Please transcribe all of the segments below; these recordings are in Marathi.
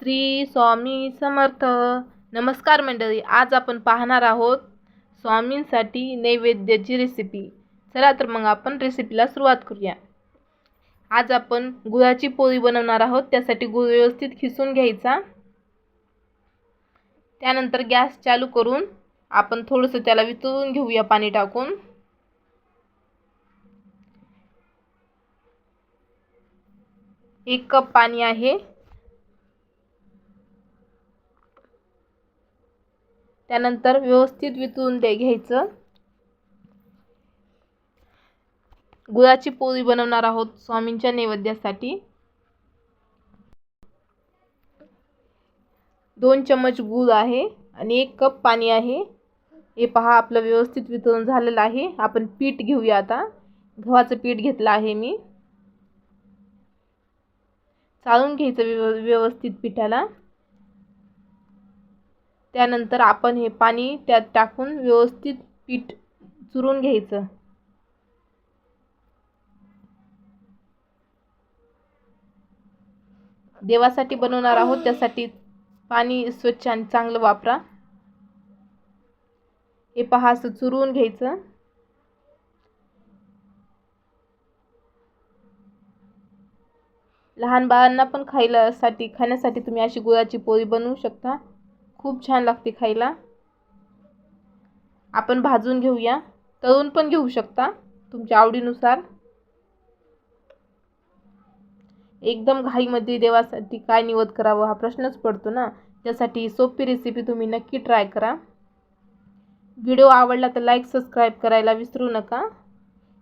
श्री स्वामी समर्थ. नमस्कार मंडळी आज आपण पाहणार आहोत स्वामींसाठी नैवेद्याची रेसिपी चला तर मग आपण रेसिपीला सुरुवात करूया. आज आपण गुळाची पोळी बनवणार आहोत त्यासाठी गुळ व्यवस्थित खिसून घ्यायचा. त्यानंतर गॅस चालू करून आपण थोडंसं त्याला वितळून घेऊया पाणी टाकून. एक कप पाणी आहे. त्यानंतर व्यवस्थित वितळून दे घ्यायचं. गुळाची पोळी बनवणार आहोत स्वामींच्या नैवेद्यासाठी. दोन चम्मच गूळ आहे आणि एक कप पाणी आहे. हे पहा आपलं व्यवस्थित वितळून झालेलं आहे. आपण पीठ घेऊया आता. गव्हाचं पीठ घेतलं आहे मी. चाळून घ्यायचं व्यव व्यवस्थित पिठाला. त्यानंतर आपण हे पाणी त्यात टाकून व्यवस्थित पीठ चुरून घ्यायचं. देवासाठी बनवणार आहोत त्यासाठी पाणी स्वच्छ आणि चांगलं वापरा. हे पहा असं चुरून घ्यायचं. लहान बाळांना पण खायलासाठी खाण्यासाठी तुम्ही अशी गुळाची पोळी बनवू शकता. खूप छान लागते खायला. आपण भाजून घेऊया. तळून पण घेऊ शकता तुमच्या आवडीनुसार. एकदम घाईमध्ये देवासाठी काय निवद करावं हा प्रश्नच पडतो ना. त्यासाठी सोपी रेसिपी तुम्ही नक्की ट्राय करा. व्हिडिओ आवडला तर लाईक सबस्क्राईब करायला विसरू नका.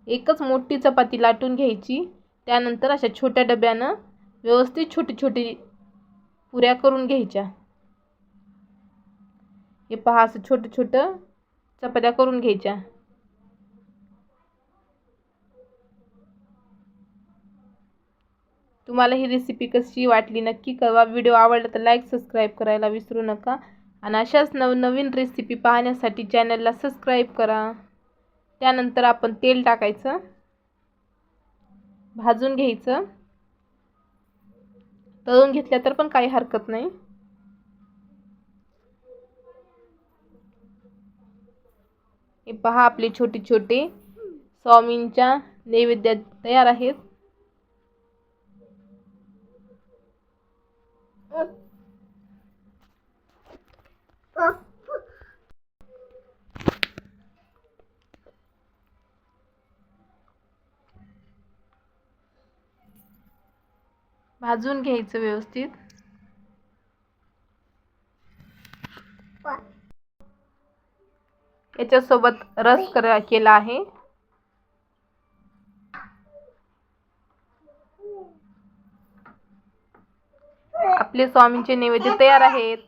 एकच मोठी चपाती लाटून घ्यायची. त्यानंतर अशा छोट्या डब्यानं व्यवस्थित छोटी छोटी पुऱ्या करून घ्यायच्या. हे पहा असं छोटं छोटं चपात्या करून घ्यायच्या. तुम्हाला ही रेसिपी कशी वाटली नक्की कळवा. व्हिडिओ आवडला तर लाईक सबस्क्राईब करायला विसरू नका. आणि अशाच नवनवीन रेसिपी पाहण्यासाठी चॅनलला सबस्क्राईब करा. त्यानंतर आपण तेल टाकायचं. भाजून घ्यायचं. तळून घेतल्या तर पण काही हरकत नाही. हे पहा आपले छोटे छोटे स्वामींच्या नैवेद्य तयार आहेत. भाजून घ्यायचं व्यवस्थित. याच्यासोबत रस कर केला आहे. आपले स्वामींचे नैवेद्य तयार आहेत.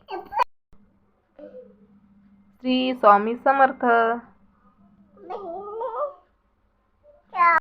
श्री स्वामी समर्थ.